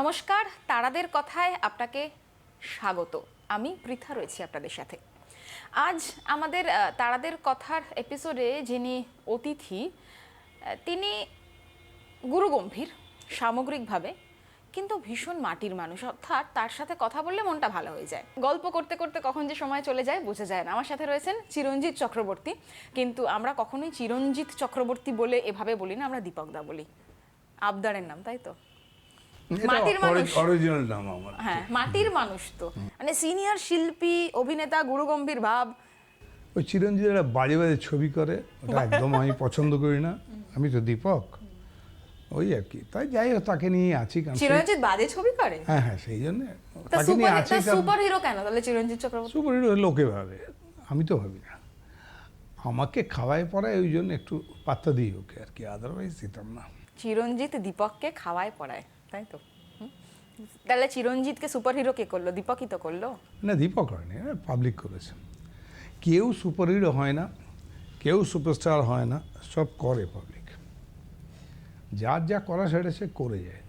নমস্কার, তারাদের কথায় আপনাকে স্বাগত। আমি পৃথা রয়েছি আপনাদের সাথে। আজ আমাদের তারাদের কথার এপিসোডে যিনি অতিথি তিনি গুরুগম্ভীর, সামগ্রিকভাবে, কিন্তু ভীষণ মাটির মানুষ। অর্থাৎ তার সাথে কথা বললে মনটা ভালো হয়ে যায়। গল্প করতে করতে কখন যে সময় চলে যায়, বোঝা যায় না। আমার সাথে রয়েছেন চিরঞ্জিত চক্রবর্তী। কিন্তু আমরা কখনোই চিরঞ্জিত চক্রবর্তী বলে এভাবে বলি না, আমরা দীপকদা বলি। আবদারের নাম, তাই তো? মাটির মানুষ। অরিজিনাল নাম আমার। হ্যাঁ মাটির মানুষ তো। মানে সিনিয়র শিল্পী অভিনেতা ভাব। ওই চিরঞ্জিতেরা বাজে বাজে ছবি করে ওটা একদম আমি পছন্দ করি না। আমি তো দীপক। ওই আর কি। তাই যাই হোক তাকে নিয়ে আছি কারণ চিরঞ্জিত বাজে ছবি করে? হ্যাঁ হ্যাঁ সেই জন্য। তাকে নিয়ে আছি সুপার হিরো কেন? তাহলে চিরঞ্জিত চক্রবর্তী। সুপার হিরো লোকে ভাবে। আমি তো ভাবি না। আমাকে খাওয়ায় পড়ায় ওই জন্য একটু পাত্তা দিই ওকে আর কি। আদারওয়াইজ দিতাম না। চিরঞ্জিত দীপককে খাওয়ায় পড়ায়। তাই তো? তাহলে চিরঞ্জিতকে সুপার হিরো কে করল? দীপকই তো করল? না, দীপক হয়নি পাবলিক করেছে। কেউ সুপার হিরো হয় না, কেউ সুপারস্টার হয় না, সব করে পাবলিক যার যা করা সেটা সে করে যায়।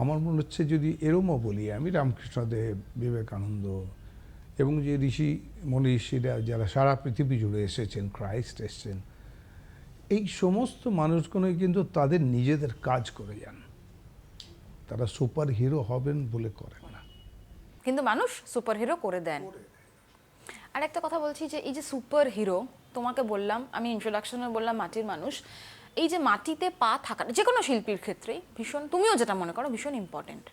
আমার মনে হচ্ছে যদি এরমও বলি, আমি রামকৃষ্ণদেব বিবেকানন্দ এবং যে ঋষি, মনি ঋষিরা যারা সারা পৃথিবী জুড়ে এসেছেন ক্রাইস্ট এসেছেন এই সমস্ত মানুষগুলোই কিন্তু তাদের নিজেদের কাজ করে যান। তারা সুপার হিরো হবেন বলে করেন না। কিন্তু মানুষ সুপার হিরো করে দেন। আর একটা কথা বলছি যে এই যে সুপার হিরো তোমাকে বললাম আমি ইন্ট্রোডাকশনে বললাম মাটির মানুষ এই যে মাটিতে পা থাকা যে কোনো শিল্পীর ক্ষেত্রেই ভীষণ তুমিও যেটা মনে করো ভীষণ ইম্পর্টেন্ট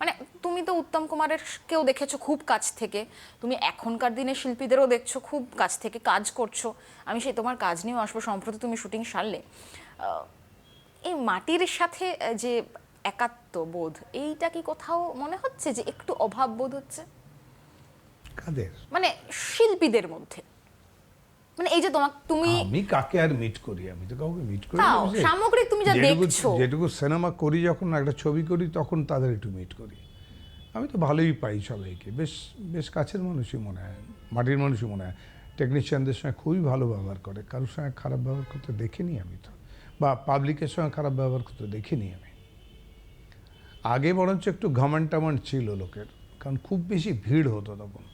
মানে তুমি তো উত্তম কুমারের কেউ দেখেছ খুব কাছ থেকে। তুমি এখনকার দিনে শিল্পীদেরও দেখছ খুব কাছ থেকে কাজ করছ। আমি সেই তোমার কাজ নিয়েও আসব সম্প্রতি তুমি শুটিং সারলে। এই মাটির সাথে যে একাত্ম বোধ এইটা কি কোথাও মনে হচ্ছে যে একটু অভাব বোধ হচ্ছে? কাদের? মানে শিল্পীদের মধ্যে। মানে এই যে তোমার তুমি আমি কাকে আর মিট করি? আমি তো কাউকে মিট করি না, সামগ্রিক তুমি যা দেখছ। যেটুকু সিনেমা করি যখন একটা ছবি করি তখন তাদের একটু মিট করি। আমি তো ভালোই পাই সবাইকে। বেশ বেশ কাছের মানুষই মনে হয় মাটির মানুষই মনে হয়। টেকনিশিয়ানদের সঙ্গে খুবই ভালো ব্যবহার করে। কারোর সঙ্গে খারাপ ব্যবহার করতে দেখিনি আমি তো। বা পাবলিকের সঙ্গে খারাপ ব্যবহার করতে দেখিনি আমি। আগে বরঞ্চ একটু ঘামান টামান ছিল লোকের। কারণ খুব বেশি ভিড় হতো তখন।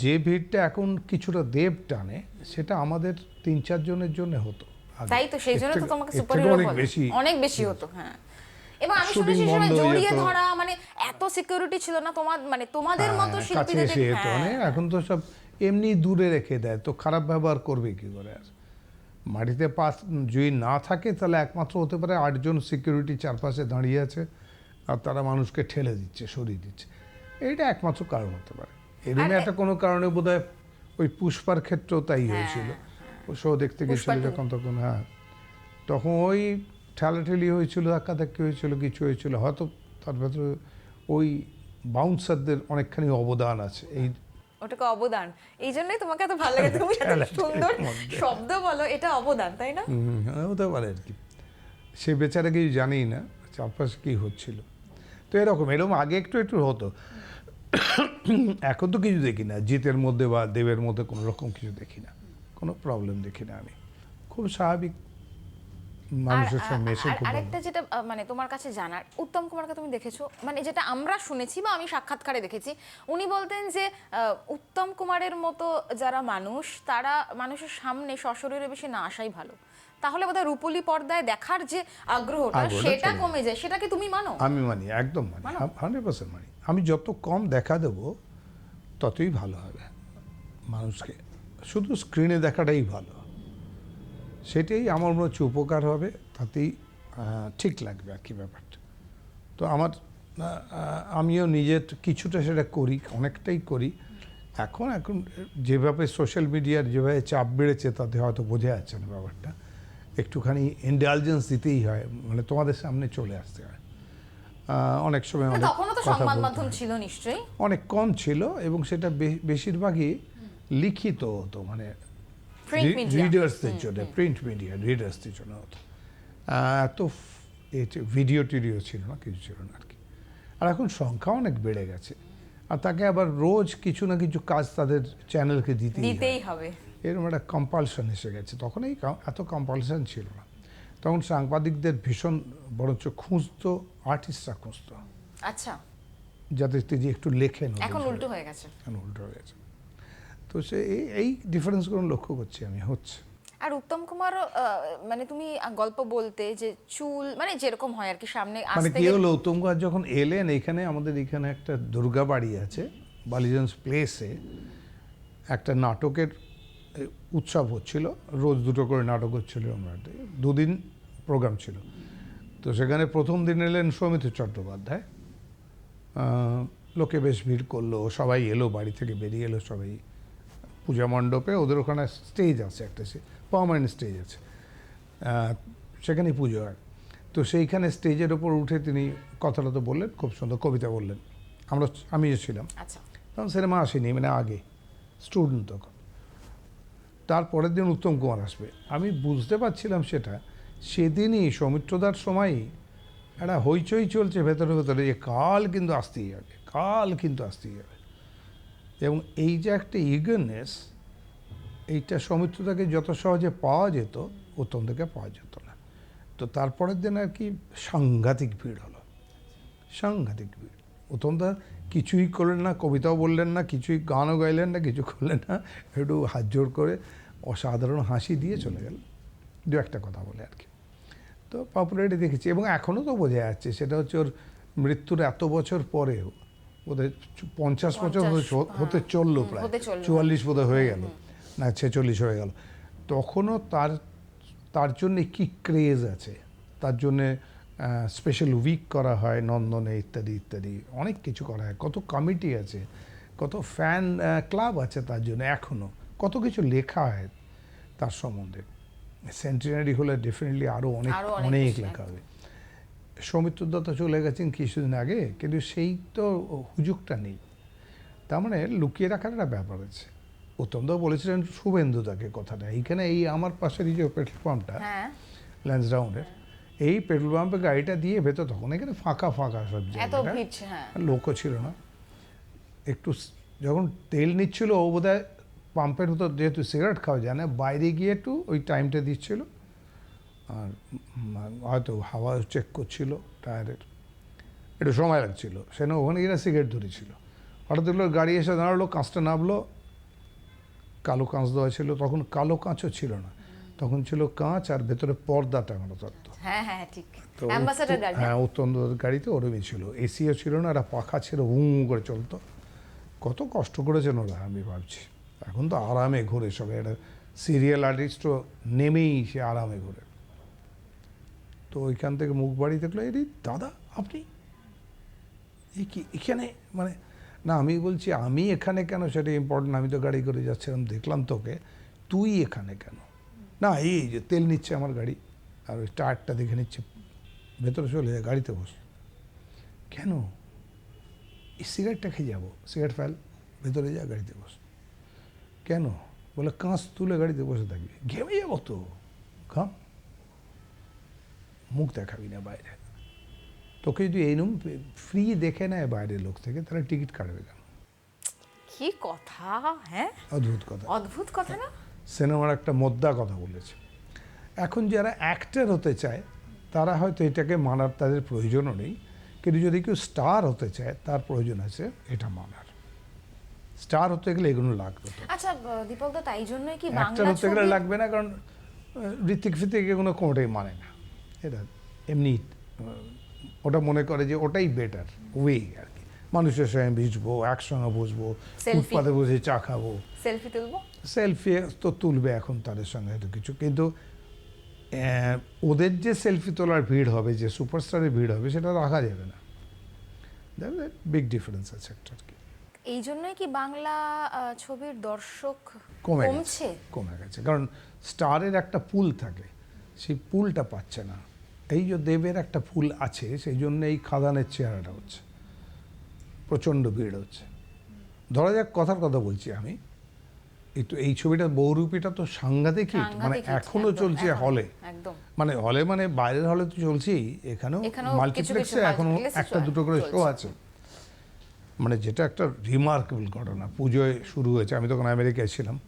যে ভিড়টা এখন কিছুটা দেব টানে সেটা আমাদের তিন চার জনের জন্য হতো। তাই তো সেই জন্য তো তোমাকে এর সুপার হিরো অনেক বেশি অনেক বেশি হতো হ্যাঁ। এবং আমি শুনেছি সময় জড়িয়ে ধরা মানে এত সিকিউরিটি ছিল না তোমার মানে তোমাদের মতো হ্যাঁ, শিল্পীদের হ্যাঁ। এখন তো সব এমনি দূরে রেখে দেয় তো খারাপ ব্যবহার করবে কি করে আর? মাটিতে পাস যদি না থাকে তাহলে একমাত্র হতে পারে আটজন সিকিউরিটি চারপাশে দাঁড়িয়ে আছে আর তারা মানুষকে ঠেলে দিচ্ছে সরিয়ে দিচ্ছে। এইটা একমাত্র কারণ হতে পারে। এরকম একটা কোনো কারণে বোধহয় ওই পুষ্পার ক্ষেত্রেও তাই হয়েছিল। ও শো দেখতে গেছিল। যখন তখন হ্যাঁ। তখন ওই ঠেলাঠেলি হয়েছিল ধাক্কাধাক্কি হয়েছিল কিছু হয়েছিল। হয়তো তার ভেতরে ওই বাউন্সারদের অনেকখানি অবদান আছে। এই ওটাকে অবদান। এই জন্যই তোমাকে এত ভালো লাগে তুমি এত সুন্দর শব্দ বলো এটা অবদান তাই না? হ্যাঁ, হতে পারে আর কি। সে বেচারা কিছু জানেই না চারপাশে কী হচ্ছিল। তো এরকম এরকম আগে একটু একটু হতো। এখন তো কিছু দেখি না। জিতের মধ্যে বা দেবের মধ্যে কোনো রকম কিছু দেখি না। কোনো প্রবলেম দেখি না আমি। খুব স্বাভাবিক মানুষের সঙ্গে। আরেকটা যেটা মানে তোমার কাছে জানার উত্তম কুমারকে তুমি দেখেছ? মানে যেটা আমরা শুনেছি বা আমি সাক্ষাৎকারে দেখেছি উনি বলতেন যে উত্তম কুমারের মতো যারা মানুষ তারা মানুষের সামনে সশরীরে বেশি না আসাই ভালো। তাহলে বোধহয় রূপলি পর্দায় দেখার যে আগ্রহটা আগ্রহটা সেটা কমে যায়। সেটা কি তুমি মানো? আমি মানি একদম মানি? হান্ড্রেড পার্সেন্ট মানি। আমি যত কম দেখা দেব, ততই ভালো হবে মানুষকে। শুধু স্ক্রিনে দেখাটাই ভালো। সেটাই আমার মনে হচ্ছে উপকার হবে, তাতেই ঠিক লাগবে আর কি ব্যাপারটা। তো আমার আমিও নিজের কিছুটা সেটা করি, অনেকটাই করি। এখন এখন যেভাবে সোশ্যাল মিডিয়ার যেভাবে চাপ বেড়েছে, তাতে হয়তো বোঝা যাচ্ছে না ব্যাপারটা। একটুখানি ইন্ডালজেন্স দিতেই হয় মানে তোমাদের সামনে চলে আসতে হয়। অনেক সময় অনেক কথা সংবাদ মাধ্যম ছিল নিশ্চয়ই। অনেক কম ছিল এবং সেটা বেশিরভাগই লিখিত হতো মানে রিডার্সদের জন্য প্রিন্ট মিডিয়া রিডার্সদের জন্য হতো। এত ভিডিও টিডিও ছিল না কিছু ছিল না আর কি। আর এখন সংখ্যা অনেক বেড়ে গেছে। আর তাকে আবার রোজ কিছু না কিছু কাজ তাদের চ্যানেলকে দিতেই দিতেই হবে। এরকম একটা কম্পালশন এসে গেছে। তখন এই এত কম্পালশন ছিল না। তখন সাংবাদিকদের ভীষণ বরঞ্চ খুঁজতো আর্টিস্টরা খুঁজতো আচ্ছা। যাতে তিনি একটু লেখেন এখন উল্টো হয়ে গেছে। এখন উল্টো হয়ে গেছে। তো সে এই এই ডিফারেন্সগুলো লক্ষ্য করছি আমি হচ্ছে। আর উত্তম কুমার মানে তুমি গল্প বলতে যে চুল মানে যেরকম হয় আর কি সামনে মানে কি হলো উত্তম কুমার যখন এলেন এখানে আমাদের এখানে একটা দুর্গা বাড়ি আছে বালিগঞ্জ প্লেসে। একটা নাটকের উৎসব হচ্ছিল। রোজ দুটো করে নাটক হচ্ছিল আমরা দুদিন প্রোগ্রাম ছিল। তো সেখানে প্রথম দিন এলেন সৌমিত্র চট্টোপাধ্যায়। লোকে বেশ ভিড় করল সবাই এলো বাড়ি থেকে বেরিয়ে এলো সবাই। পূজা মণ্ডপে ওদের ওখানে স্টেজ আছে একটা পার্মানেন্ট স্টেজ আছে। সেখানেই পুজো হয়। তো সেইখানে স্টেজের ওপর উঠে তিনি কথাটা তো বললেন খুব সুন্দর কবিতা বললেন। আমরা আমিও ছিলাম। আচ্ছা। তখন সিনেমা আসেনি মানে আগে স্টুডেন্ট তখন। তারপরের দিন উত্তম কুমার আসবে। আমি বুঝতে পারছিলাম সেটা সেদিনই সৌমিত্রদার সময়ই একটা হইচই চলছে ভেতরে ভেতরে যে কাল কিন্তু আসতেই যাবে, কাল কিন্তু আসতেই যাবে। এবং এই যে একটা ইগারনেস এইটা সৌমিত্রদাকে যত সহজে পাওয়া যেত, উত্তম থেকে পাওয়া যেত না। তো তারপরের দিন আর কি সাংঘাতিক ভিড় হলো। সাংঘাতিক ভিড়। উত্তমদা কিছুই করলেন না, কবিতাও বললেন না, কিছুই গানও গাইলেন না, কিছু করলেন না, একটু হাত জোর করে অসাধারণ হাসি দিয়ে চলে গেল। দু একটা কথা বলে আর কি। তো পপুলারিটি দেখেছি এবং এখনও তো বোঝা যাচ্ছে সেটা হচ্ছে ওর মৃত্যুর এত বছর পরেও বোধহয় পঞ্চাশ বছর হতে- হতে চলল প্রায় চুয়াল্লিশ বোধহয় হয়ে গেল না ছেচল্লিশ হয়ে গেল। তখনও তার তার জন্যে কি ক্রেজ আছে? তার জন্যে স্পেশাল উইক করা হয় নন্দনে ইত্যাদি ইত্যাদি অনেক কিছু করা হয়। কত কমিটি আছে কত ফ্যান ক্লাব আছে তার জন্য এখনও। কত কিছু লেখা হয় তার সম্বন্ধে। সেন্টিনারি হলে ডেফিনেটলি আরও অনেক আরও অনেক লেখা হবে। সৌমিত্র দত্ত চলে গেছেন কিছুদিন আগে কিন্তু সেই তো হুজুগটা নেই। তার মানে লুকিয়ে রাখার একটা ব্যাপার আছে। উত্তমদাও বলেছিলেন শুভেন্দু তাকে কথাটা। এইখানে এই আমার পাশের এই যে পেট্রোল পাম্পটা হ্যাঁ। ল্যান্সডাউনের এই পেট্রোল পাম্পে গাড়িটা দিয়ে ভেতর তখন এখানে ফাঁকা ফাঁকা সব জায়গাটা। হ্যাঁ। লোকও ছিল না। একটু যখন তেল নিচ্ছিল ও বোধহয় পাম্পের ভিতর যেহেতু সিগারেট খাওয়া যায় না বাইরে গিয়ে একটু ওই টাইমটা দিচ্ছিল। আর হয়তো হাওয়া চেক করছিল টায়ারের। একটু সময় লাগছিল। সেখানে ওখানে গিয়ে সিগারেট ধরেছিল। হঠাৎ দেখল গাড়ি এসে দাঁড়াল কাঁচটা নামলো কালো কাঁচ দেওয়া ছিল। তখন কালো কাঁচও ছিল না। তখন ছিল কাঁচ আর ভেতরে পর্দা টাঙানো থাকতো হ্যাঁ হ্যাঁ ঠিক। হ্যাঁ অত্যন্ত গাড়িতে ওরমই ছিল। এসিও ছিল না একটা পাখা ছিল হুঁ করে চলতো। কত কষ্ট করেছেন ওরা আমি ভাবছি। এখন তো আরামে ঘুরে সবাই, একটা সিরিয়াল আর্টিস্টও নেমেই সে আরামে ঘুরে। তো ওইখান থেকে মুখ বাড়ি দেখল এরি দাদা, আপনি? এই কি, এখানে মানে না, আমি বলছি, আমি এখানে কেন সেটা ইম্পর্টেন্ট আমি তো গাড়ি করে যাচ্ছিলাম, দেখলাম তোকে, তুই এখানে কেন? না, এই যে তেল নিচ্ছে আমার গাড়ি, আর ওই টায়ারটা দেখে নিচ্ছে, ভেতরে চলে যায় গাড়িতে বস। কেন? এই সিগারেটটা খেয়ে যাব সিগারেট ফেল, ভেতরে যা, গাড়িতে বস। কেন? বলে কাঁচ তুলে গাড়িতে বসে থাকবি। ঘেমে যাব তো। ঘাম মুখ দেখাবি না বাইরে। তোকে যদি এইরকম ফ্রি দেখে নেয় বাইরের লোক থেকে তাহলে টিকিট কাটবে কেন? কি কথা হ্যাঁ? অদ্ভুত কথা। অদ্ভুত কথা না? সিনেমার একটা মোদ্দা কথা বলেছে। এখন যারা অ্যাক্টর হতে চায় তারা হয়তো এটাকে মানার তাদের প্রয়োজনও নেই। কিন্তু যদি কেউ স্টার হতে চায় তার প্রয়োজন আছে এটা মানার। স্টার হতে গেলে এগুলো লাগবে আচ্ছা দীপক দা তাই জন্যই কি বাংলা হতে গেলে লাগবে না কারণ আহ, ঋত্বিক ফিতিক এগুলো কোনোটাই মানে না। এটা এমনি ওটা মনে করে যে ওটাই বেটার ওয়ে আর কি। মানুষের সঙ্গে মিশবো একসঙ্গে বসবো. ফুটপাতে বসে চা খাব। সেলফি তুলবো? সেলফি তো তুলবে এখন তাদের সঙ্গে হয়তো কিছু কিন্তু ওদের যে সেলফি তোলার ভিড় হবে যে সুপারস্টারের ভিড় হবে সেটা রাখা যাবে না। বিগ ডিফারেন্স আছে একটা আর কি। এই জন্যই কি বাংলা ছবির দর্শক কমে গেছে কমছে? কমে গেছে। কারণ স্টারের একটা পুল থাকে সেই পুলটা পাচ্ছে না। এই যে দেবের একটা পুল আছে সেই জন্য এই খাদানের চেহারাটা হচ্ছে। প্রচণ্ড ভিড় হচ্ছে। ধরা যাক কথার কথা বলছি আমি। এই তো এই ছবিটা বহুরূপীটা তো সাংঘাতিক hit, মানে এখনও চলছে হলে। মানে হলে মানে বাইরের হলে তো চলছেই এখানেও মাল্টিপ্লেক্সে এখনও একটা দুটো করে শো আছে। মানে যেটা একটা রিমার্কেবল ঘটনা। পুজোয় শুরু হয়েছে আমি তখন আমেরিকায় ছিলাম।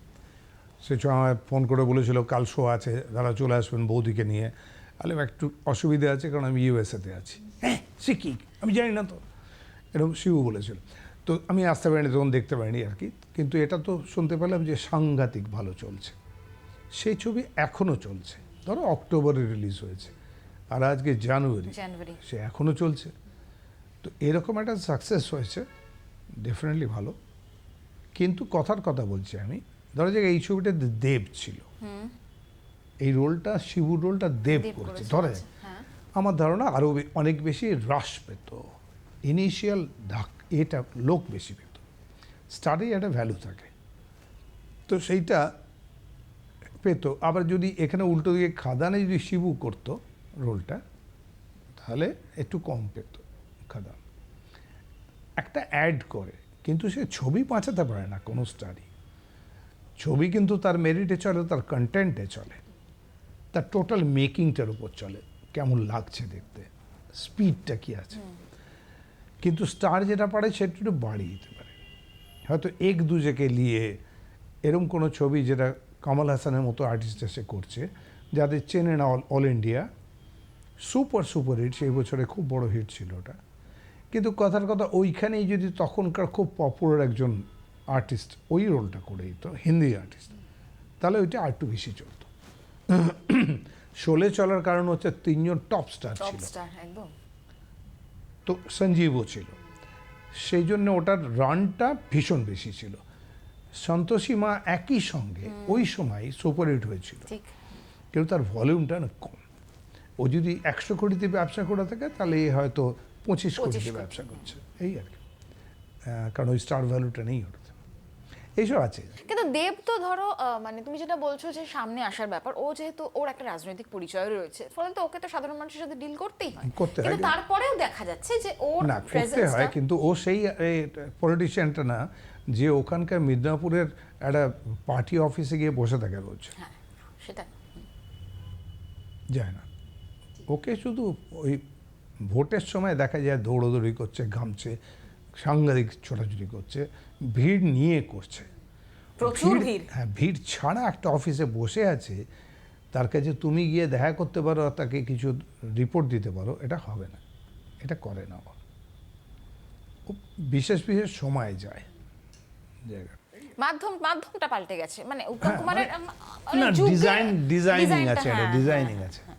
সে আমায় ফোন করে বলেছিল কাল শো আছে দাদা চলে আসবেন বৌদিকে নিয়ে। আলে একটু অসুবিধা আছে কারণ আমি ইউএসএতে আছি। হ্যাঁ সে কী? আমি জানি না তো। এরকম শিবু বলেছিল। তো আমি আসতে পারিনি তখন দেখতে পারিনি আর কি। কিন্তু এটা তো শুনতে পেলাম যে সাংঘাতিক ভালো চলছে। সেই ছবি এখনও চলছে। ধরো অক্টোবরে রিলিজ হয়েছে। আর আজকে জানুয়ারি। জানুয়ারি। সে এখনও চলছে। তো এরকম একটা সাকসেস হয়েছে। ডেফিনেটলি ভালো। কিন্তু কথার কথা বলছি আমি। ধরো যে এই ছবিটাতে দেব ছিল। এই রোলটা শিবুর রোলটা দেব করেছে। ধরে আচ্ছা, হ্যাঁ। আমার ধারণা আরও অনেক বেশি হ্রাস পেত। ইনিশিয়াল ধাক এটা লোক বেশি পেত। স্টার্টেই একটা ভ্যালু থাকে। তো সেইটা পেত। আবার যদি এখানে উল্টো দিকে খাদানে যদি শিবু করতো রোলটা তাহলে একটু কম পেত খাদান। একটা অ্যাড করে। কিন্তু সে ছবি বাঁচাতে পারে না কোনো স্টারই ছবি কিন্তু তার মেরিটে চলে তার কন্টেন্টে চলে। তার টোটাল মেকিংটার উপর চলে। কেমন লাগছে দেখতে? স্পিডটা কি আছে? কিন্তু স্টার যেটা পারে সেটা একটু বাড়িয়ে দিতে পারে। হয়তো এক দুজেকে নিয়ে এরম কোনো ছবি যেটা কমল হাসানের মতো আর্টিস্ট এসে করছে যাদের চেনে না all all India super super hit সেই বছরে খুব বড় হিট ছিল ওটা। কিন্তু কথার কথা ওইখানেই যদি তখনকার খুব পপুলার একজন আর্টিস্ট ওই রোলটা করে দিত হিন্দি আর্টিস্ট তাহলে ওইটা আর একটু বেশি চলতো। শোলে চলার কারণ হচ্ছে তিনজন টপ স্টার ছিল। তো সঞ্জীবও ছিল। সেই জন্য ওটার রানটা ভীষণ বেশি ছিল। সন্তোষী মা একই সঙ্গে ওই সময় সুপার হিট হয়েছিল কিন্তু তার ভলিউমটা না কম। ও যদি একশো কোটিতে ব্যবসা করে থাকে তাহলে হয়তো পঁচিশ 25 কোটিতে কোটি। ব্যবসা করছে। এই আর কি। কারণ ওই স্টার ভ্যালুটা নেই ওটাতে এইসব আছে। কিন্তু দেব তো ধরো মানে তুমি যেটা বলছো যে সামনে আসার ব্যাপার ও যেহেতু ওর একটা রাজনৈতিক পরিচয় রয়েছে ফলে তো ওকে তো সাধারণ মানুষের সাথে ডিল করতেই হয়। করতে হয়। তারপরেও দেখা যাচ্ছে যে ও না করতে হয় কিন্তু ও সেই পলিটিশিয়ানটা না যে ওখানকার মিদনাপুরের একটা পার্টি অফিসে গিয়ে বসে থাকে রোজ। হ্যাঁ সেটা যায় না। ওকে শুধু ওই ভোটের সময় দেখা যায় দৌড়োদৌড়ি করছে ঘামছে সাংঘাতিক ছোটাছুটি করছে ভিড় নিয়ে করছে। ভিড়। হ্যাঁ ভিড় ছাড়া একটা অফিসে বসে আছে তার কাছে তুমি গিয়ে দেখা করতে পারো আর তাকে কিছু রিপোর্ট দিতে পারো এটা হবে না। এটা করে না বিশেষ বিশেষ সময় যায়। জায়গা মাধ্যম মাধ্যমটা পাল্টে গেছে। মানে উত্তম কুমারের মানে ডিজাইন ডিজাইনিং আছে হ্যাঁ, ডিজাইনিং হ্যাঁ, আছে। হ্যাঁ।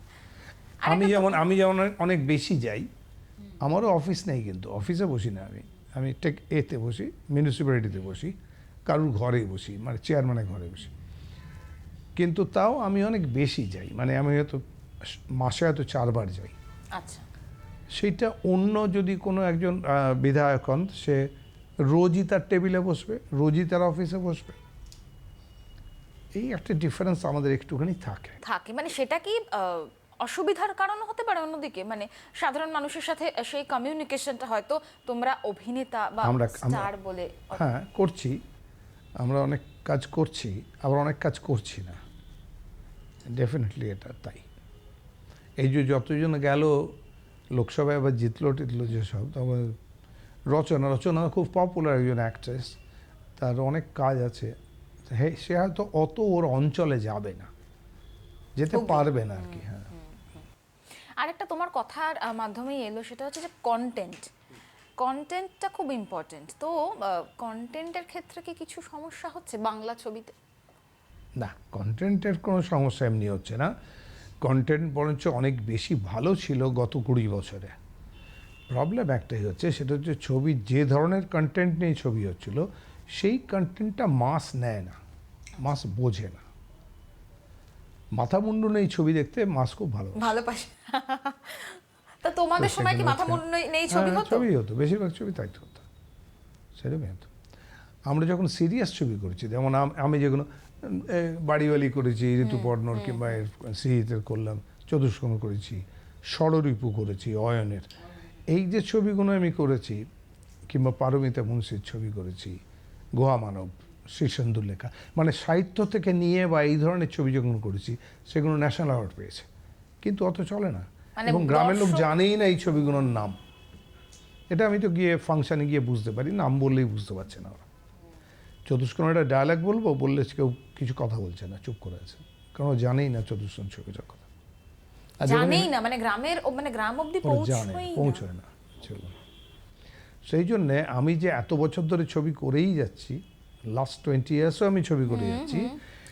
আমি যেমন আমি যেমন অনেক- বেশি যাই আমারও অফিস নেই কিন্তু। অফিসে বসি না আমি। আমি টেক এতে বসি মিউনিসিপ্যালিটিতে বসি কারুর ঘরে বসি মানে চেয়ারম্যানের ঘরে বসি। কিন্তু তাও আমি অনেক বেশি যাই মানে আমি হয়তো মাসে হয়তো চারবার যাই। আচ্ছা। সেইটা অন্য যদি কোনো একজন বিধায়ক হন সে রোজই তার টেবিলে বসবে রোজই তার অফিসে বসবে। এই একটা ডিফারেন্স আমাদের একটুখানি থাকে। থাকে। মানে সেটা কি অসুবিধার কারণ হতে পারে অন্যদিকে। মানে সাধারণ মানুষের সাথে সেই কমিউনিকেশনটা হয়তো তোমরা অভিনেতা বা স্টার বলে হ্যাঁ করছি। আমরা অনেক কাজ করছি আবার অনেক কাজ করছি না। ডেফিনেটলি এটা তাই। এই যে যতজন গেল লোকসভায় আবার জিতলো টিতলো যেসব তবে রচনা রচনা খুব পপুলার একজন অ্যাক্ট্রেস তার অনেক কাজ আছে। সে হয়তো অত ওর অঞ্চলে যাবে না। যেতে পারবে না আর কি হ্যাঁ। আরেকটা তোমার কথার মাধ্যমেই এলো, সেটা হচ্ছে যে কন্টেন্ট কন্টেন্টটা খুব ইম্পর্টেন্ট তো কন্টেন্টের ক্ষেত্রে কি কিছু সমস্যা হচ্ছে বাংলা ছবিতে? না কন্টেন্টের কোনো সমস্যা এমনি হচ্ছে না। কন্টেন্ট বরঞ্চ অনেক বেশি ভালো ছিল গত কুড়ি বছরে। প্রবলেম একটাই হচ্ছে, সেটা হচ্ছে ছবি, যে ধরনের কন্টেন্ট নিয়ে ছবি হচ্ছিল, সেই কন্টেন্টটা মাস নেয় না মাস বোঝে না। মাথা মুন্ডু এই ছবি দেখতে মাস খুব ভালো। ভালোবাসে তা তোমাদের সময় কি মাথা হচ্ছে- মুন্ডু নেই ছবি হ্যাঁ, হতো? ছবি হতো বেশিরভাগ ছবি তাই তো হতো। সেরকমই হতো। আমরা যখন সিরিয়াস ছবি করেছি যেমন আমি যেগুলো বাড়িওয়ালি করেছি ঋতুপর্ণর কিংবা এর শ্রীহিতের করলাম চতুষ্কোণ করেছি ষড়রিপু করেছি অয়নের। এই যে ছবিগুলো আমি করেছি কিংবা পারমিতা মুন্সির ছবি করেছি গোয়া মানব শীর্ষেন্দুর লেখা মানে সাহিত্য থেকে নিয়ে বা এই ধরনের ছবি যখন করেছি সেগুলো ন্যাশনাল অ্যাওয়ার্ড পেয়েছে। কিন্তু অত চলে না। মানে এবং গ্রামের লোক জানেই না এই ছবিগুলোর নাম। এটা আমি তো গিয়ে ফাংশনে গিয়ে বুঝতে পারি নাম বললেই বুঝতে পারছে না ওরা। চতুষ্কোণ একটা ডায়ালগ বলব বললে কেউ কিছু কথা বলছে না চুপ করে আছে। কারণ ও জানেই না চতুষ্কোণ ছবিটার কথা। জানেই না মানে গ্রামের মানে গ্রাম না। পৌঁছয় না। সেই জন্যে আমি যে এত বছর ধরে ছবি করেই যাচ্ছি লাস্ট টোয়েন্টি ইয়ার্সও আমি ছবি করে যাচ্ছি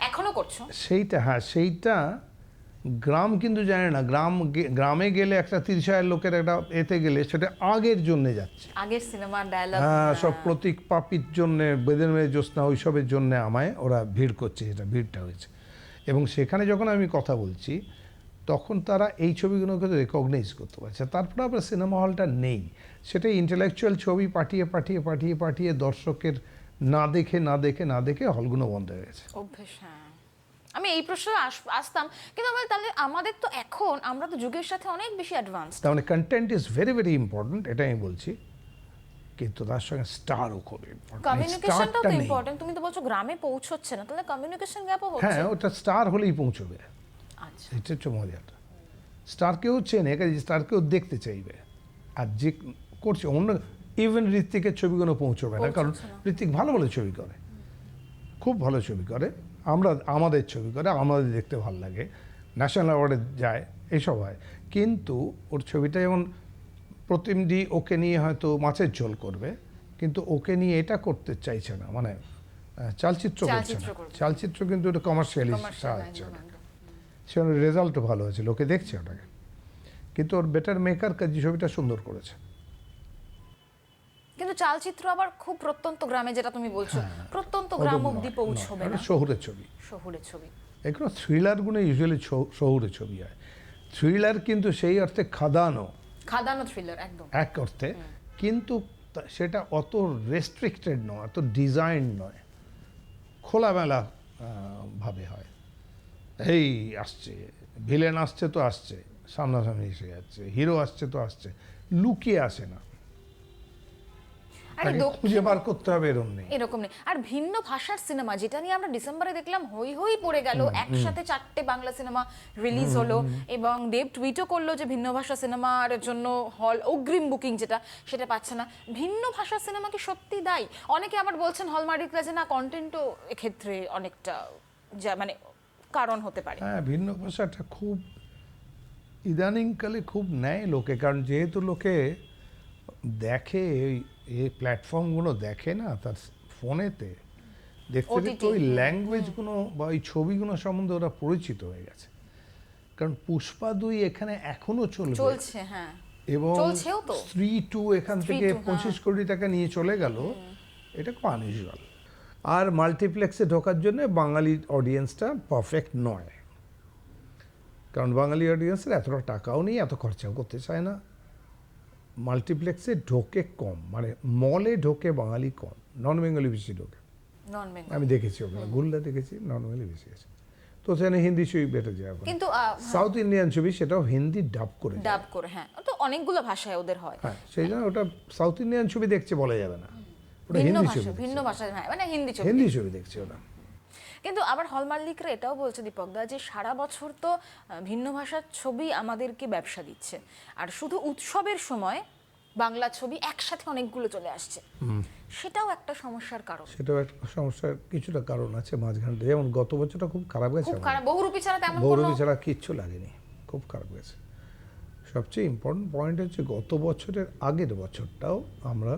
এখনও করছ? সেইটা হ্যাঁ সেইটা গ্রাম কিন্তু জানে না। গ্রাম গ্রামে গেলে একটা তিরিশ হাজার লোকের একটা এতে গেলে সেটা আগের জন্য যাচ্ছে। আগের সিনেমার ডায়লগ হ্যাঁ সব প্রতীক পাপির জন্যে বেদের মেয়ে জ্যোৎস্না ওইসবের জন্যে আমায় ওরা ভিড় করছে সেটা ভিড়টা হয়েছে। এবং সেখানে যখন আমি কথা বলছি তখন তারা এই ছবিগুলোকে রেকগনাইজ করতে পারছে। তারপরে আবার সিনেমা হলটা নেই। সেটাই ইন্টেলেকচুয়াল ছবি পাঠিয়ে পাঠিয়ে পাঠিয়ে পাঠিয়ে দর্শকের না দেখে না দেখে না দেখে হলগুলো বন্ধ হয়ে গেছে। অভ্যেস হ্যাঁ। আমি এই প্রশ্ন আসতাম। কিন্তু আমি তাহলে আমাদের তো এখন আমরা তো যুগের সাথে অনেক বেশি অ্যাডভান্স তার মানে content is very very important এটা আমি বলছি। কিন্তু তার সঙ্গে স্টারও খুব ইম্পর্টেন্ট কমিউনিকেশনটাও তো ইম্পর্টেন্ট তুমি তো বলছো গ্রামে পৌঁছচ্ছে না তাহলে কমিউনিকেশন গ্যাপও হচ্ছে। হ্যাঁ ওটা স্টার হলেই পৌঁছবে। আচ্ছা। এটা হচ্ছে মজাটা। স্টারকেও চেনে কাজে স্টারকেও দেখতে চাইবে। আর যে করছে অন্য ইভেন ঋত্বিকের ছবিগুলো পৌঁছবে না কারণ ঋত্বিক ভালো ভালো ছবি করে। খুব ভালো ছবি করে। আমরা আমাদের ছবি করে আমাদের দেখতে ভালো লাগে। ন্যাশনাল অ্যাওয়ার্ডে যায় এসব হয়। কিন্তু ওর ছবিটা যেমন প্রতিমদি ওকে নিয়ে হয়তো মাছের ঝোল করবে কিন্তু ওকে নিয়ে এটা করতে চাইছে না মানে চালচিত্র করছে না। চালচিত্র কিন্তু এটা কমার্শিয়ালি সাহায্য। সেখানে রেজাল্টও ভালো হয়েছে লোকে দেখছে ওটাকে। কিন্তু ওর বেটার মেকার কাজী ছবিটা সুন্দর করেছে। কিন্তু চালচিত্র আবার খুব প্রত্যন্ত গ্রামে যেটা তুমি বলছো প্রত্যন্ত গ্রাম অব্দি পৌঁছবে না। এটা শহুরের ছবি। শহুরের ছবি। এগুলো থ্রিলার থ্রিলারগুলো ইউজুয়ালি শহুরে ছবি হয়। থ্রিলার কিন্তু সেই অর্থে খাদানো। খাদানো থ্রিলার একদম। এক অর্থে। কিন্তু সেটা অত রেস্ট্রিক্টেড নয় অত ডিজাইন নয়। খোলামেলা ভাবে হয়। এই আসছে ভিলেন আসছে তো আসছে সামনাসামনি এসে যাচ্ছে হিরো আসছে তো আসছে লুকিয়ে আসে না। তাকে খুঁজে বার করতে হবে এরম নেই। এরকম নেই। আর ভিন্ন ভাষার সিনেমা যেটা নিয়ে আমরা ডিসেম্বরে দেখলাম হই হই পড়ে গেল। একসাথে চারটে বাংলা সিনেমা রিলিজ হলো এবং দেব টুইটও করল যে ভিন্ন ভাষা সিনেমার জন্য হল অগ্রিম বুকিং যেটা সেটা পাচ্ছে না। ভিন্ন ভাষার সিনেমা কি সত্যি দায়ী? অনেকে আবার বলছেন হলমার্ডিকরা যে না কন্টেন্টও এক্ষেত্রে অনেকটা যা মানে কারণ হতে পারে। হ্যাঁ ভিন্ন ভাষাটা খুব ইদানিংকালে খুব নেয় লোকে। কারণ যেহেতু লোকে দেখে এই এই প্ল্যাটফর্মগুলো দেখে না তার ফোনেতে। দেখতে দেখতে ওই ল্যাঙ্গুয়েজগুলো বা ওই ছবিগুলো সম্বন্ধে ওরা পরিচিত হয়ে গেছে। কারণ পুষ্পা দুই এখানে এখনও চলবে। চলছে হ্যাঁ। এবং স্ত্রী টু এখান থেকে হ্যাঁ। পঁচিশ কোটি টাকা নিয়ে চলে গেল। এটা খুব আনইউজুয়াল আর মাল্টিপ্লেক্সে ঢোকার জন্য বাঙালি অডিয়েন্সটা পারফেক্ট নয়। কারণ বাঙালি অডিয়েন্সের এতটা টাকাও নেই এত খরচাও করতে চায় না। মাল্টিপ্লেক্সে ঢোকে কম মানে মলে ঢোকে বাঙালি কম নন বেঙ্গলি বেশি ঢোকে। আমি দেখেছি ওখানে গুল্লা দেখেছি নন বেঙ্গলি বেশি আছে। তো সেখানে হিন্দি ছবি বেটে যায় কিন্তু সাউথ ইন্ডিয়ান ছবি সেটাও হিন্দি ডাব করে ডাব করে হ্যাঁ। তো অনেকগুলো ভাষায় ওদের হয়। হ্যাঁ সেই জন্য ওটা সাউথ ইন্ডিয়ান ছবি দেখছে বলা যাবে না। ওটা হিন্দি ভাষা ছবি ভিন্ন। ভাষায় হ্যাঁ মানে হিন্দি ছবি হিন্দি ছবি দেখছে ওটা কিন্তু আবার হল মালিকরা এটাও বলছে দীপক দা যে সারা বছর তো ভিন্ন ভাষার ছবি আমাদেরকে ব্যবসা দিচ্ছে। আর শুধু উৎসবের সময় বাংলা ছবি একসাথে অনেকগুলো চলে আসছে। সেটাও একটা সমস্যার কারণ। সেটাও একটা সমস্যার কিছুটা কারণ আছে মাঝখানটা যেমন গত বছরটা খুব খারাপ গেছে বহুরূপী ছাড়া তেমন গৌরবী ছাড়া কিচ্ছু লাগেনি। খুব খারাপ গেছে। সবচেয়ে ইম্পর্টেন্ট পয়েন্ট হচ্ছে গত বছরের আগের বছরটাও আমরা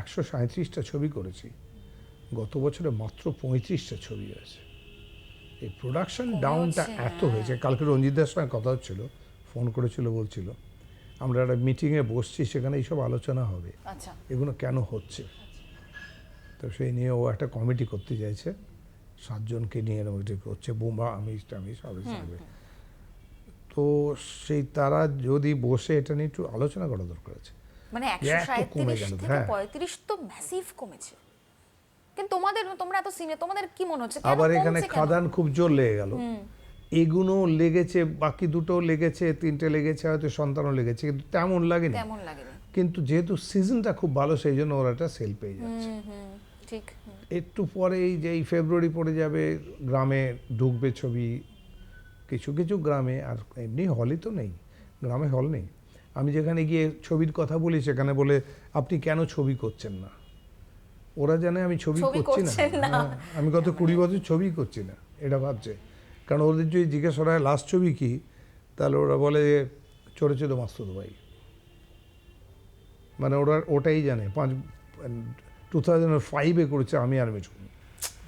একশো সাঁত্রিশটা ছবি করেছি। গত বছরে মাত্র পঁয়ত্রিশটা ছবি হয়েছে। এই প্রোডাকশন ডাউনটা এত হয়েছে কালকে রঞ্জিত দাস সঙ্গে কথা হচ্ছিল ফোন করেছিল বলছিল আমরা একটা মিটিংয়ে বসছি সেখানে এইসব আলোচনা হবে। আচ্ছা। এগুলো কেন হচ্ছে? তো সেই নিয়ে ও একটা কমিটি করতে চাইছে সাতজনকে নিয়ে করছে বোমা আমি আমি সবাই থাকবে তো সেই তারা যদি বসে এটা নিয়ে একটু আলোচনা করা দরকার আছে। মানে একশো সাঁত্রিশ থেকে হ্যাঁ। পঁয়ত্রিশ তো ম্যাসিভ কমেছে। কিন্তু তোমাদের তোমরা এত সিনে তোমাদের কি মনে হচ্ছে? আবার এখানে খাদান খুব জোর লেগে গেল। এগুলো লেগেছে বাকি দুটো লেগেছে তিনটে লেগেছে হয়তো সন্তানও লেগেছে কিন্তু তেমন লাগেনি। তেমন লাগেনি। কিন্তু যেহেতু সিজনটা খুব ভালো সেই জন্য ওরা একটা সেল পেয়ে যাচ্ছে। হুম হুম। ঠিক। একটু পরেই যে এই ফেব্রুয়ারি পড়ে যাবে গ্রামে ঢুকবে ছবি কিছু কিছু গ্রামে আর এমনি হলই তো নেই গ্রামে হল নেই। আমি যেখানে গিয়ে ছবির কথা বলি সেখানে বলে আপনি কেন ছবি করছেন না? ওরা জানে আমি ছবি করছি না। হ্যাঁ, আমি গত কুড়ি বছর ছবি করছি না এটা ভাবছে। কারণ ওদের যদি জিজ্ঞেস করা হয় লাস্ট ছবি কি? তাহলে ওরা বলে যে চোরে চোরে মাস্তুদ ভাই। মানে ওরা ওটাই জানে। পাঁচ টু থাউজেন্ড ফাইভে করেছে আমি আর মিঠুন।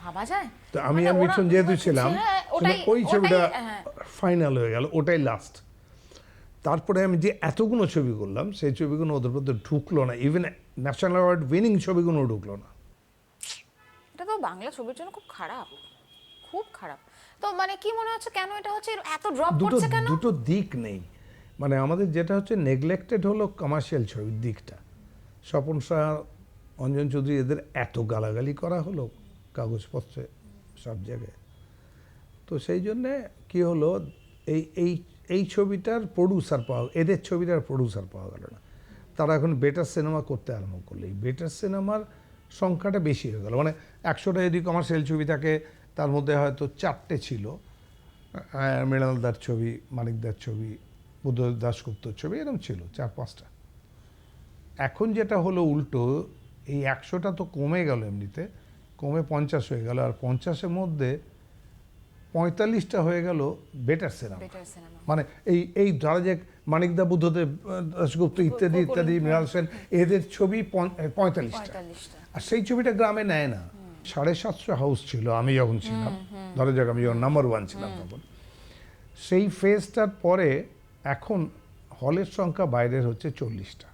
ভাবা যায়? তো আমি মানে আর মিঠুন যেহেতু ছিলাম হ্যাঁ, ওই ছবিটা হ্যাঁ। ফাইনাল হয়ে গেল ওটাই লাস্ট তারপরে আমি যে এতগুলো ছবি করলাম সেই ছবিগুলো ওদের মধ্যে ঢুকলো না। ইভেন ন্যাশনাল অ্যাওয়ার্ড উইনিং ছবিগুলো ঢুকলো না। এটা তো বাংলা ছবির জন্য খুব খারাপ খুব খারাপ। তো মানে কি মনে হচ্ছে কেন এটা হচ্ছে এত ড্রপ করছে কেন? দুটো দিক নেই। মানে আমাদের যেটা হচ্ছে নেগলেক্টেড হলো কমার্শিয়াল ছবির দিকটা। স্বপন শাহ অঞ্জন চৌধুরী এদের এত গালাগালি করা হলো কাগজপত্রে সব জায়গায়। তো সেই জন্যে কি হলো এই এই এই ছবিটার প্রডিউসার পাওয়া এদের ছবিটার প্রডিউসার পাওয়া গেল না। তারা এখন বেটার সিনেমা করতে আরম্ভ করল। এই বেটার সিনেমার সংখ্যাটা বেশি হয়ে গেল। মানে একশোটা যদি কমার্শিয়াল ছবি থাকে তার মধ্যে হয়তো চারটে ছিল। মৃণালদার ছবি মানিকদার ছবি বুদ্ধ দাশগুপ্তর ছবি এরকম ছিল চার পাঁচটা। এখন যেটা হলো উল্টো এই একশোটা তো কমে গেল এমনিতে কমে পঞ্চাশ হয়ে গেল আর পঞ্চাশের মধ্যে পঁয়তাল্লিশটা হয়ে গেল বেটার সিনেমা মানে এই এই ধরা যাক মানিকদা বুদ্ধদেব আহ, দাশগুপ্ত ইত্যাদি ইত্যাদি মৃণাল সেন এদের ছবি পঁয়তাল্লিশটা। আর সেই ছবিটা গ্রামে নেয় না। সাড়ে সাতশো হাউস ছিল আমি যখন ছিলাম ধরো যাক আমি যখন নাম্বার ওয়ান ছিলাম তখন। সেই ফেজটার পরে এখন হলের সংখ্যা বাইরের হচ্ছে চল্লিশটা।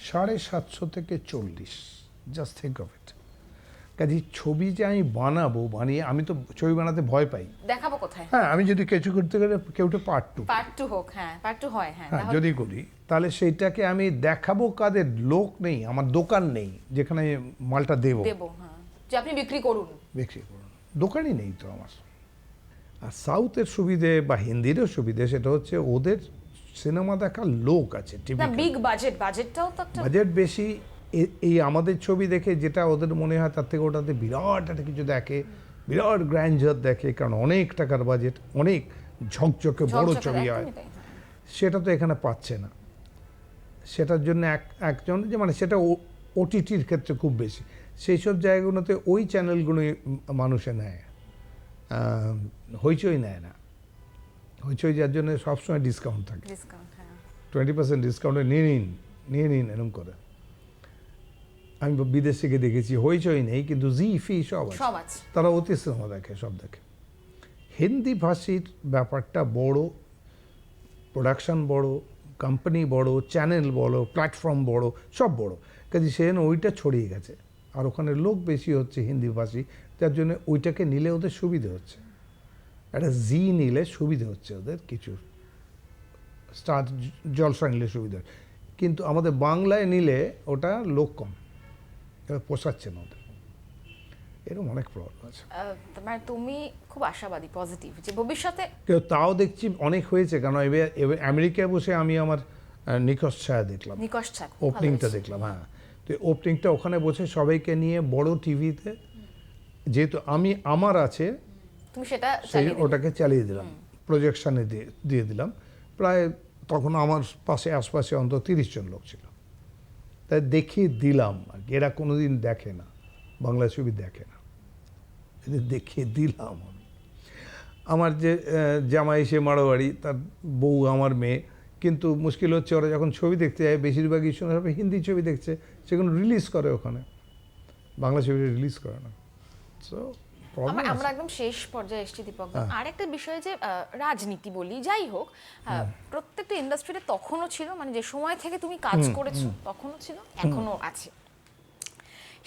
সাড়ে সাতশো থেকে চল্লিশ জাস্ট থিঙ্ক অফ ইট কাজে ছবি যে আমি বানাবো বানিয়ে আমি তো ছবি বানাতে ভয় পাই। দেখাবো কোথায়? হ্যাঁ আমি যদি কিছু করতে গেলে কেউটা পার্ট টু পার্ট টু হোক হ্যাঁ পার্ট টু হয় হ্যাঁ হ্যাঁ যদি করি তাহলে সেইটাকে আমি দেখাবো কাদের লোক নেই আমার দোকান নেই যেখানে মালটা দেবো। দেবো হ্যাঁ। যে আপনি বিক্রি করুন। বিক্রি করুন। দোকানই নেই তো আমার। আর সাউথের সুবিধে বা হিন্দিরও সুবিধে সেটা হচ্ছে ওদের সিনেমা দেখার লোক আছে টিভি বিগ বাজেট বাজেটটাও তো বাজেট বেশি এই আমাদের ছবি দেখে যেটা ওদের মনে হয় তার থেকে ওটাতে বিরাট একটা কিছু দেখে বিরাট গ্র্যান্ডার দেখে কারণ অনেক টাকার বাজেট অনেক ঝকঝকে বড় ছবি হয়। সেটা তো এখানে পাচ্ছে না। সেটার জন্য এক একজন যে মানে সেটা ওটিটির ক্ষেত্রে খুব বেশি। সেই সব জায়গাগুলোতে ওই চ্যানেলগুলোই মানুষে নেয়। হইচই নেয় না। হইচই যার জন্য সবসময় ডিসকাউন্ট থাকে। টোয়েন্টি পার্সেন্ট ডিসকাউন্টে নিয়ে নিন নিয়ে নিন এরকম করে। আমি বিদেশ থেকে দেখেছি হইচই নেই কিন্তু জি ফি সব আছে। তারা অতি সিনেমা দেখে সব দেখে। হিন্দি ভাষীর ব্যাপারটা বড় প্রোডাকশন বড় কোম্পানি বড় চ্যানেল বড় প্ল্যাটফর্ম বড় সব বড়। কাজে সেজন্য ওইটা ছড়িয়ে গেছে। আর ওখানে লোক বেশি হচ্ছে হিন্দি ভাষী যার জন্য ওইটাকে নিলে ওদের সুবিধে হচ্ছে। একটা জি নিলে সুবিধে হচ্ছে ওদের কিছু। স্টার জলসা নিলে সুবিধা কিন্তু আমাদের বাংলায় নিলে ওটা লোক কম। এবার পোষাচ্ছে না ওদের এরকম অনেক প্রবলেম আছে। মানে তুমি খুব আশাবাদী পজিটিভ যে ভবিষ্যতে তাও দেখছি অনেক হয়েছে কারণ এবার এবার আমেরিকায় বসে আমি আমার আহ, ছায়া দেখলাম। নিকশ ছাক ওপেনিংটা দেখলাম হ্যাঁ। তো ওপেনিংটা ওখানে বসে সবাইকে নিয়ে বড় টিভিতে যেহেতু আমি আমার আছে তুমি সেটা সেই ওটাকে চালিয়ে দিলাম প্রজেকশানে দিয়ে দিয়ে দিলাম। প্রায় তখন আমার পাশে আশপাশে অন্তত তিরিশ জন লোক ছিল। তাই দেখিয়ে দিলাম আর কি। এরা কোনোদিন দেখে না। বাংলা ছবি দেখে না। এদের দেখিয়ে দিলাম আমি। আমার যে জামাই সে মারোয়ারি, তার বউ আমার মেয়ে। কিন্তু মুশকিল হচ্ছে, ওরা যখন ছবি দেখতে যায়, বেশিরভাগই শুনে হবে হিন্দি ছবি দেখছে। সেগুলো রিলিজ করে ওখানে। বাংলা ছবি রিলিজ করে না। সো আমরা আমরা একদম শেষ পর্যায়ে এসেছি দীপক। হ্যাঁ। আর একটা বিষয় যে রাজনীতি বলি যাই হোক প্রত্যেকটা ইন্ডাস্ট্রিতে তখনও ছিল মানে যে সময় থেকে তুমি কাজ করেছ তখনও ছিল এখনও আছে।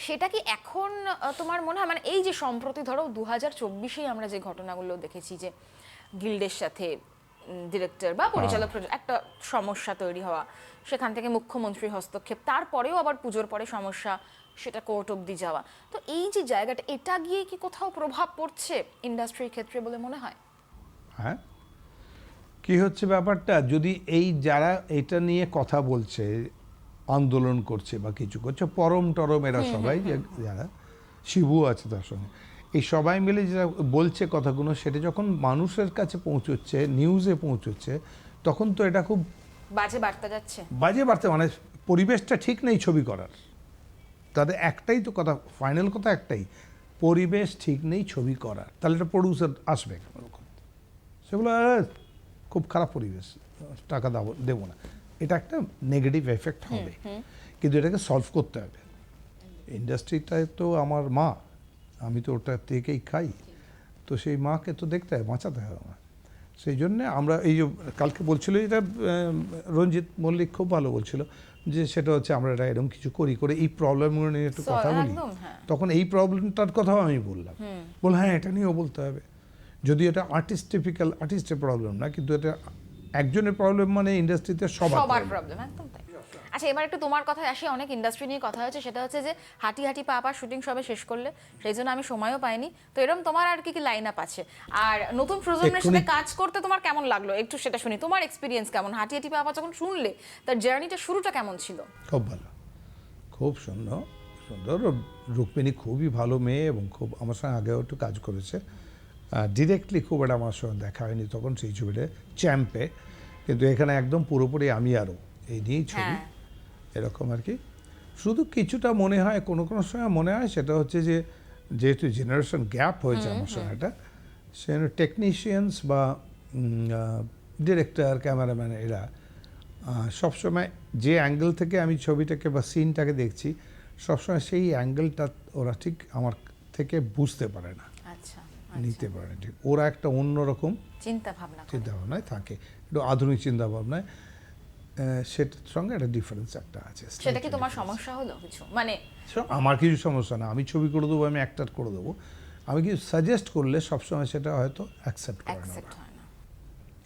সেটা কি এখন তোমার মনে হয় মানে এই যে সম্প্রতি ধরো দু হাজার চব্বিশেই আমরা যে ঘটনাগুলো দেখেছি যে গিল্ডের সাথে ডিরেক্টর বা পরিচালক একটা সমস্যা তৈরি হওয়া সেখান থেকে মুখ্যমন্ত্রীর হস্তক্ষেপ তারপরেও আবার পুজোর পরে সমস্যা সেটা কোর্ট অবধি যাওয়া। তো এই যে জায়গাটা এটা গিয়ে কি কোথাও প্রভাব পড়ছে ইন্ডাস্ট্রির ক্ষেত্রে বলে মনে হয়? হ্যাঁ। কি হচ্ছে ব্যাপারটা? যদি এই যারা এটা নিয়ে কথা বলছে আন্দোলন করছে বা কিছু করছে পরম টরম এরা সবাই যারা শিবু আছে তার সঙ্গে। এই সবাই মিলে যেটা বলছে কথাগুলো সেটা যখন মানুষের কাছে পৌঁছচ্ছে নিউজে পৌঁছচ্ছে তখন তো এটা খুব বাজে বার্তা যাচ্ছে। বাজে বার্তা মানে পরিবেশটা ঠিক নেই ছবি করার। তাদের একটাই তো কথা ফাইনাল কথা একটাই পরিবেশ ঠিক নেই ছবি করার। তাহলে এটা প্রডিউসার আসবে ওরকম? সেগুলো খুব খারাপ পরিবেশ টাকা দেবো দেবো না। এটা একটা নেগেটিভ এফেক্ট হবে। কিন্তু এটাকে সলভ করতে হবে। ইন্ডাস্ট্রিটায় তো আমার মা আমি তো ওটা থেকেই খাই। তো সেই মাকে তো দেখতে হয় বাঁচাতে হবে আমার সেই জন্যে আমরা এই যে কালকে বলছিল এটা রঞ্জিত মল্লিক খুব ভালো বলছিল। যে সেটা হচ্ছে আমরা এটা এরকম কিছু করি করে এই প্রবলেমগুলো নিয়ে একটু কথা বলি। হ্যাঁ। তখন এই প্রবলেমটার কথাও আমি বললাম। বল হ্যাঁ এটা নিয়েও বলতে হবে। যদি এটা আর্টিস্ট টিপিক্যাল আর্টিস্টের প্রবলেম না কিন্তু এটা একজনের প্রবলেম মানে ইন্ডাস্ট্রিতে সবার সবার প্রবলেম একদম আচ্ছা এবার একটু তোমার কথায় আসি অনেক ইন্ডাস্ট্রি নিয়ে কথা হয়েছে সেটা হচ্ছে যে হাঁটি হাঁটি পা পা শুটিং সবে শেষ করলে সেই জন্য আমি সময়ও পাইনি। তো এরকম তোমার আর কি কি লাইন আপ আছে? আর নতুন প্রজন্মের সাথে কাজ করতে তোমার কেমন লাগল? একটু সেটা শুনি। তোমার এক্সপিরিয়েন্স কেমন? হাঁটি হাঁটি পা পা যখন শুনলে তার জার্নিটা শুরুটা কেমন ছিল? খুব ভালো। খুব সুন্দর। সুন্দর। রুক্মিণী খুবই ভালো মেয়ে এবং খুব আমার সঙ্গে আগেও একটু কাজ করেছে। ডিরেক্টলি খুব একটা আমার সঙ্গে দেখা হয়নি তখন সেই ছবিটা চ্যাম্পে কিন্তু এখানে একদম পুরোপুরি আমি আরও। এই নিয়েই ছবি। হ্যাঁ। এরকম আর কি। শুধু কিছুটা মনে হয় কোনো কোনো সময় মনে হয় সেটা হচ্ছে যে যেহেতু জেনারেশন গ্যাপ হয়েছে আমার সঙ্গে সেজন্য টেকনিশিয়ানস বা ডিরেক্টর ক্যামেরাম্যান এরা সবসময় যে অ্যাঙ্গেল থেকে আমি ছবিটাকে বা সিনটাকে দেখছি সবসময় সেই অ্যাঙ্গেলটা ওরা ঠিক আমার থেকে বুঝতে পারে না। আচ্ছা নিতে পারে না। ঠিক ওরা একটা অন্যরকম চিন্তা ভাবনা চিন্তা ভাবনায় থাকে। একটু আধুনিক চিন্তা ভাবনায় সেটার সঙ্গে একটা ডিফারেন্স একটা আছে সেটা কি তোমার সমস্যা হলো কিছু? মানে আমার কিছু সমস্যা না। আমি ছবি করে দেবো আমি অ্যাক্টার করে দেবো। আমি কিছু সাজেস্ট করলে সবসময় সেটা হয়তো অ্যাকসেপ্ট করে না।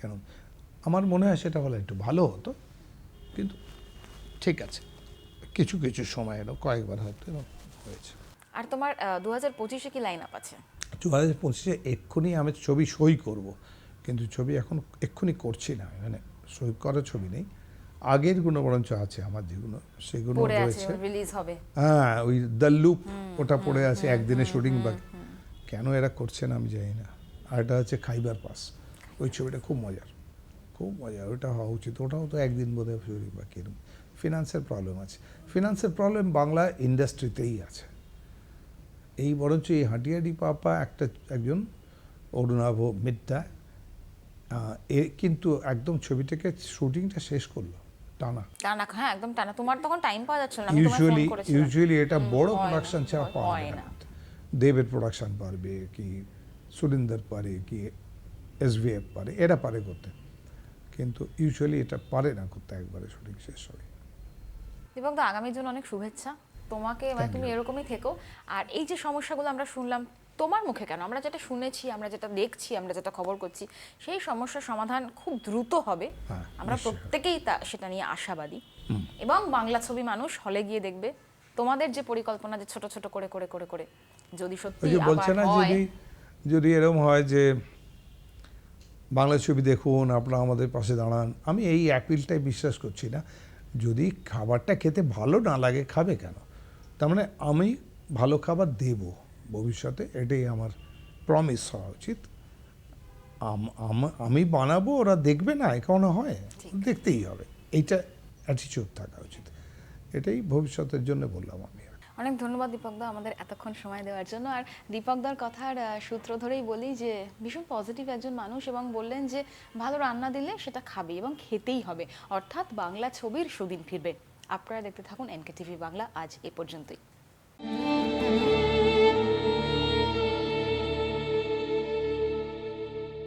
কেন? আমার মনে হয় সেটা হলে একটু ভালো হতো কিন্তু ঠিক আছে। কিছু কিছু সময় এলো কয়েকবার হয়তো এরকম হয়েছে। আর তোমার দু হাজার পঁচিশে কি লাইন আপ আছে? দু হাজার পঁচিশে এক্ষুনি আমি ছবি সই করব কিন্তু ছবি এখন এক্ষুনি করছি না। মানে সই করার ছবি নেই। আগেরগুলো বরঞ্চ আছে আমার যেগুলো সেগুলো রয়েছে। রিলিজ হবে। হ্যাঁ ওই দ্য লুপ ওটা পড়ে আছে একদিনে শুটিং বাকি কেন এরা করছে না আমি জানি না। আর এটা হচ্ছে খাইবার পাস ওই ছবিটা খুব মজার খুব মজার ওটা হওয়া উচিত ওটাও তো একদিন বোধ হয় শুটিং বাকি এরকম ফিনান্সের প্রবলেম আছে। ফিনান্সের প্রবলেম বাংলা ইন্ডাস্ট্রিতেই আছে। এই বরঞ্চ এই হাঁটিয়াডি পাপা একটা একজন অরুণাভ মিড্ডা এ কিন্তু একদম ছবিটাকে শুটিংটা শেষ করল। টানা। টানা হ্যাঁ একদম টানা। তোমার তখন টাইম পাওয়া যাচ্ছিল না ইউজুয়ালি ইউজুয়ালি এটা বড় প্রোডাকশন ছাড়া পাওয়া যায় না। দেবের প্রোডাকশন পারবে কি সুরিন্দর পারে কি এসভিএফ পারে এরা পারে করতে। কিন্তু ইউজুয়ালি এটা পারে না করতে একবারে শুটিং শেষ হয় এবং তো আগামীর জন্য অনেক শুভেচ্ছা। তোমাকে মানে তুমি এরকমই থেকো। আর এই যে সমস্যাগুলো আমরা শুনলাম তোমার মুখে কেন? আমরা যেটা শুনেছি আমরা যেটা দেখছি আমরা যেটা খবর করছি সেই সমস্যার সমাধান খুব দ্রুত হবে। হ্যাঁ, আমরা প্রত্যেকেই তা সেটা নিয়ে আশাবাদী। এবং বাংলা ছবি মানুষ হলে গিয়ে দেখবে তোমাদের যে পরিকল্পনা যে ছোট ছোট করে করে করে করে যদি সত্যি বলছে না যদি যদি এরকম হয় যে বাংলা ছবি দেখুন আপনারা আমাদের পাশে দাঁড়ান আমি এই অ্যাপিলটাই বিশ্বাস করছি না। যদি খাবারটা খেতে ভালো না লাগে খাবে কেন? তার মানে আমি ভালো খাবার দেব। ভবিষ্যতে এটাই আমার প্রমিস হওয়া উচিত। আম- বানাবো ওরা দেখবে না এ কারণে হয়। দেখতেই হবে। এইটা অ্যাটিচিউড থাকা উচিত। এটাই ভবিষ্যতের জন্য বললাম আমি। অনেক ধন্যবাদ দীপকদা আমাদের এতক্ষণ সময় দেওয়ার জন্য। আর দীপকদার কথার সূত্র ধরেই বলি যে ভীষণ পজিটিভ একজন মানুষ এবং বললেন যে ভালো রান্না দিলে সেটা খাবে এবং খেতেই হবে। অর্থাৎ বাংলা ছবির সুদিন ফিরবে। আপনারা দেখতে থাকুন এনকে টিভি বাংলা আজ এ পর্যন্তই।